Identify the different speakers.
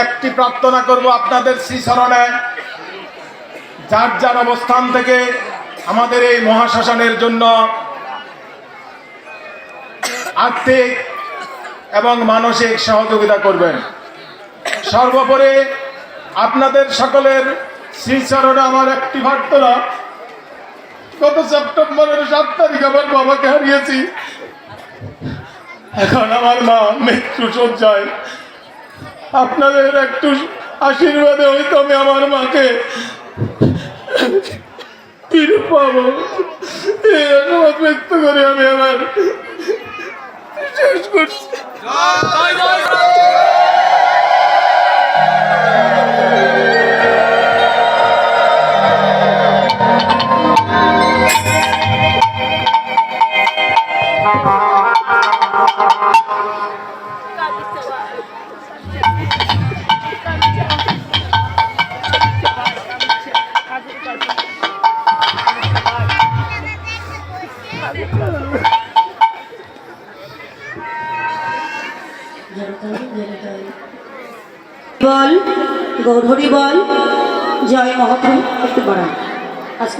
Speaker 1: একটি প্রার্থনা করব আপনাদের শ্রীচরণে যার যার অবস্থান থেকে আমাদের এই মহাশ্মশানের জন্য আর্থিক এবং মানসিক সহযোগিতা করবেন। সর্বোপরি আপনাদের সকলের শ্রীচরণে আমার একটি প্রার্থনা। গত সেপ্টেম্বরের সাত তারিখ আমার বাবাকে হারিয়েছি। এখন আমার মা মৃত্যু সজ্জায় আপনাদের একটু আশীর্বাদে হয়তো আমি আমার মাকে ফিরে ব্যক্ত করে আমি আমার শেষ করছি।
Speaker 2: বল গৌধরী বল জয় মহাপ্রভু একটু বাড়ান আজকে